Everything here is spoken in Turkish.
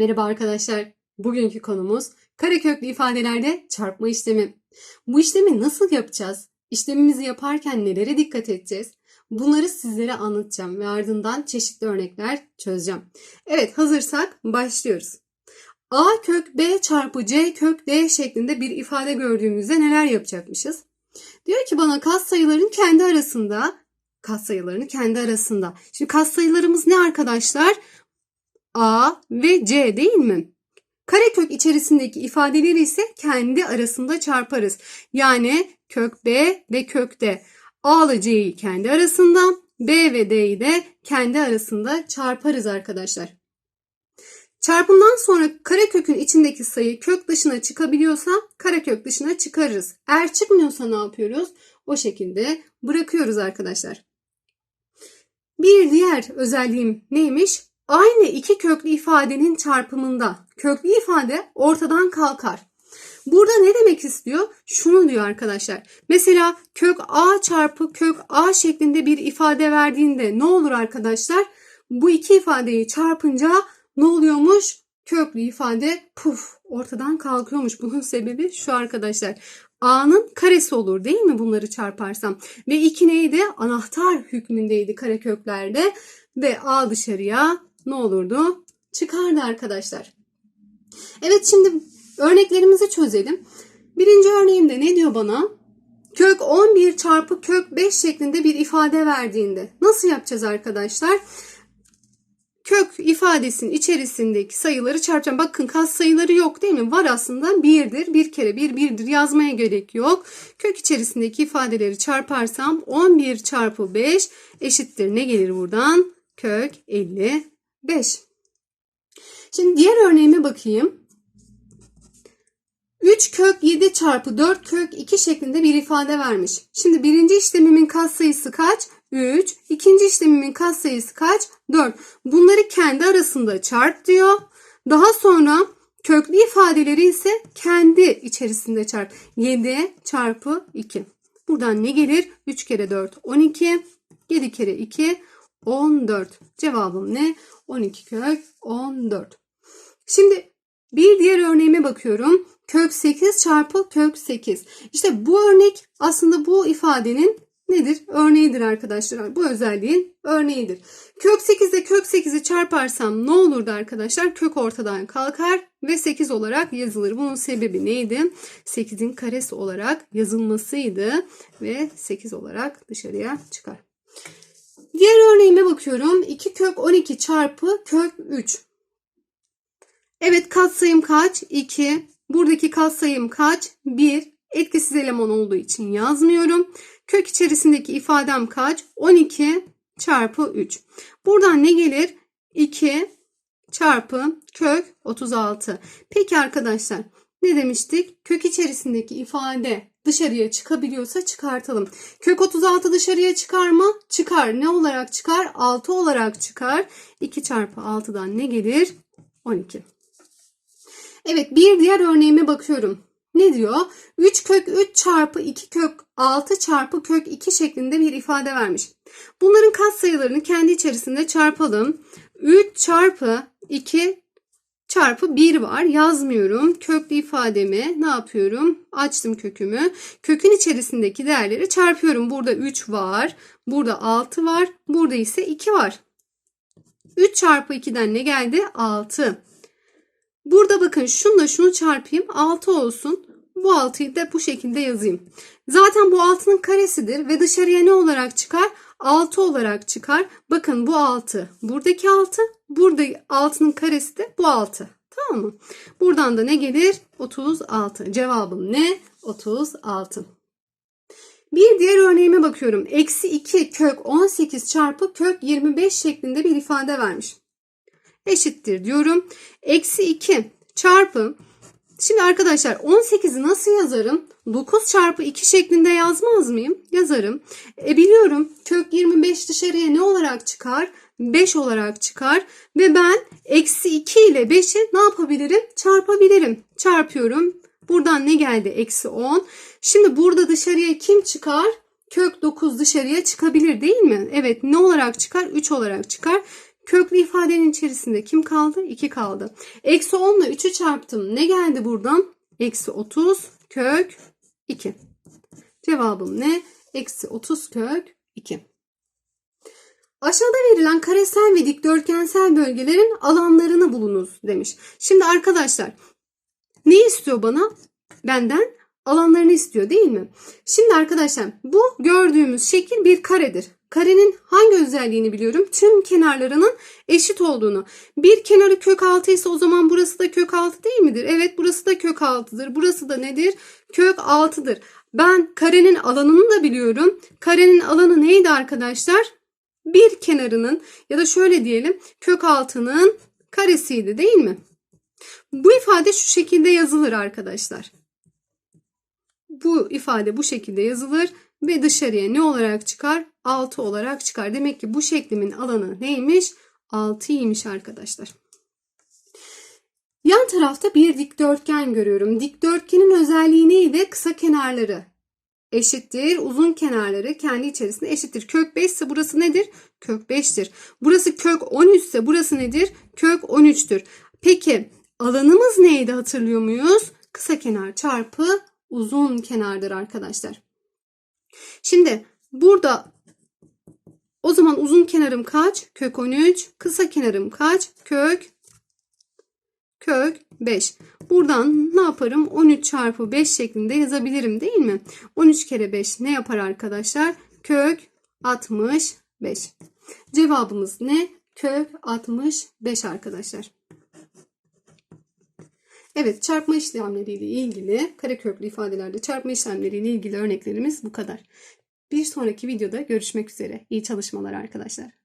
Merhaba arkadaşlar. Bugünkü konumuz kareköklü ifadelerde çarpma işlemi. Bu işlemi nasıl yapacağız? İşlemimizi yaparken nelere dikkat edeceğiz? Bunları sizlere anlatacağım ve ardından çeşitli örnekler çözeceğim. Evet hazırsak başlıyoruz. A kök B çarpı C kök D şeklinde bir ifade gördüğümüzde neler yapacakmışız? Diyor ki bana katsayıların kendi arasında katsayılarını kendi arasında. Şimdi katsayılarımız ne arkadaşlar? A ve C değil mi? Karekök içerisindeki ifadeleri ise kendi arasında çarparız. Yani kök B ve kök D. A ile C'yi kendi arasında, B ve D'yi de kendi arasında çarparız arkadaşlar. Çarpımdan sonra karekökün içindeki sayı kök dışına çıkabiliyorsa karekök dışına çıkarırız. Eğer çıkmıyorsa ne yapıyoruz? O şekilde bırakıyoruz arkadaşlar. Bir diğer özelliğim neymiş? Aynı iki köklü ifadenin çarpımında köklü ifade ortadan kalkar. Burada ne demek istiyor? Şunu diyor arkadaşlar. Mesela kök a çarpı kök a şeklinde bir ifade verdiğinde ne olur arkadaşlar? Bu iki ifadeyi çarpınca ne oluyormuş? Köklü ifade puf ortadan kalkıyormuş. Bunun sebebi şu arkadaşlar. A'nın karesi olur değil mi bunları çarparsam? Ve 2 neydi? Anahtar hükmündeydi kareköklerde. Ve A dışarıya ne olurdu? Çıkardı arkadaşlar. Evet şimdi örneklerimizi çözelim. Birinci örneğimde ne diyor bana? Kök 11 çarpı kök 5 şeklinde bir ifade verdiğinde nasıl yapacağız arkadaşlar? Kök ifadesinin içerisindeki sayıları çarpacağım. Bakın kas sayıları yok değil mi? Var aslında birdir. Bir kere bir birdir yazmaya gerek yok. Kök içerisindeki ifadeleri çarparsam 11 çarpı 5 eşittir. Ne gelir buradan? Kök 55. Şimdi diğer örneğime bakayım. 3 kök 7 çarpı 4 kök 2 şeklinde bir ifade vermiş. Şimdi birinci işlemimin katsayısı kaç? 3. İkinci işlemimin katsayısı kaç? 4. Bunları kendi arasında çarp diyor. Daha sonra köklü ifadeleri ise kendi içerisinde çarp. 7 çarpı 2. Buradan ne gelir? 3 kere 4 12. 7 kere 2 14. Cevabım ne? 12 kök 14. Şimdi bir diğer örneğime bakıyorum. Kök 8 çarpı kök 8. İşte bu örnek aslında bu ifadenin nedir? Örneğidir arkadaşlar. Bu özelliğin örneğidir. Kök 8 ile kök 8'i çarparsam ne olurdu arkadaşlar? Kök ortadan kalkar ve 8 olarak yazılır. Bunun sebebi neydi? 8'in karesi olarak yazılmasıydı ve 8 olarak dışarıya çıkar. Diğer örneğime bakıyorum. 2 kök 12 çarpı kök 3. Evet katsayım kaç? 2. Buradaki katsayım kaç? 1. Etkisiz eleman olduğu için yazmıyorum. Kök içerisindeki ifadem kaç? 12 çarpı 3. Buradan ne gelir? 2 çarpı kök 36. Peki arkadaşlar ne demiştik? Kök içerisindeki ifade dışarıya çıkabiliyorsa çıkartalım. Kök 36 dışarıya çıkar mı? Çıkar. Ne olarak çıkar? 6 olarak çıkar. 2 çarpı 6'dan ne gelir? 12. Evet bir diğer örneğime bakıyorum. Ne diyor? 3 kök 3 çarpı 2 kök 6 çarpı kök 2 şeklinde bir ifade vermiş. Bunların katsayılarını kendi içerisinde çarpalım. 3 çarpı 2 çarpı 1 var. Yazmıyorum. Köklü ifademi ne yapıyorum? Açtım kökümü. Kökün içerisindeki değerleri çarpıyorum. Burada 3 var. Burada 6 var. Burada ise 2 var. 3 çarpı 2'den ne geldi? 6. Burada bakın şunla şunu çarpayım 6 olsun. Bu 6'yı da bu şekilde yazayım. Zaten bu 6'nın karesidir ve dışarıya ne olarak çıkar? 6 olarak çıkar. Bakın bu 6. Buradaki 6. Burada 6'nın karesi de bu 6. Tamam mı? Buradan da ne gelir? 36. Cevabım ne? 36. Bir diğer örneğime bakıyorum. Eksi 2 kök 18 çarpı kök 25 şeklinde bir ifade vermiş eşittir diyorum. Eksi 2 çarpı Şimdi arkadaşlar 18'i nasıl yazarım? 9 çarpı 2 şeklinde yazmaz mıyım? Yazarım. E biliyorum kök 25 dışarıya ne olarak çıkar? 5 olarak çıkar. Ve ben eksi 2 ile 5'i ne yapabilirim? Çarpabilirim. Çarpıyorum. Buradan ne geldi? Eksi 10. Şimdi burada dışarıya kim çıkar? Kök 9 dışarıya çıkabilir değil mi? Evet ne olarak çıkar? 3 olarak çıkar. Köklü ifadenin içerisinde kim kaldı? 2 kaldı. Eksi 10 ile 3'ü çarptım. Ne geldi buradan? Eksi 30 kök 2. Cevabım ne? Eksi 30 kök 2. Aşağıda verilen karesel ve dikdörtgensel bölgelerin alanlarını bulunuz demiş. Şimdi arkadaşlar ne istiyor bana? Benden alanlarını istiyor değil mi? Şimdi arkadaşlar bu gördüğümüz şekil bir karedir. Karenin hangi özelliğini biliyorum? Tüm kenarlarının eşit olduğunu. Bir kenarı kök 6 ise o zaman burası da kök 6 değil midir? Evet burası da kök 6'dır. Burası da nedir? Kök 6'dır. Ben karenin alanını da biliyorum. Karenin alanı neydi arkadaşlar? Bir kenarının ya da şöyle diyelim kök 6'nın karesiydi değil mi? Bu ifade şu şekilde yazılır arkadaşlar. Bu ifade bu şekilde yazılır ve dışarıya ne olarak çıkar? 6 olarak çıkar. Demek ki bu şeklimin alanı neymiş? 6'ymış arkadaşlar. Yan tarafta bir dikdörtgen görüyorum. Dikdörtgenin özelliği neydi? Kısa kenarları eşittir. Uzun kenarları kendi içerisinde eşittir. Kök 5 ise burası nedir? Kök 5'tir. Burası kök 13 ise burası nedir? Kök 13'tür. Peki alanımız neydi hatırlıyor muyuz? Kısa kenar çarpı uzun kenardır arkadaşlar. Şimdi burada o zaman uzun kenarım kaç? Kök 13. Kısa kenarım kaç? Kök kök 5. Buradan ne yaparım? 13 çarpı 5 şeklinde yazabilirim değil mi? 13 kere 5 ne yapar arkadaşlar? Kök 65. Cevabımız ne? Kök 65 arkadaşlar. Evet çarpma işlemleriyle ilgili kareköklü ifadelerde çarpma işlemleriyle ilgili örneklerimiz bu kadar. Bir sonraki videoda görüşmek üzere. İyi çalışmalar arkadaşlar.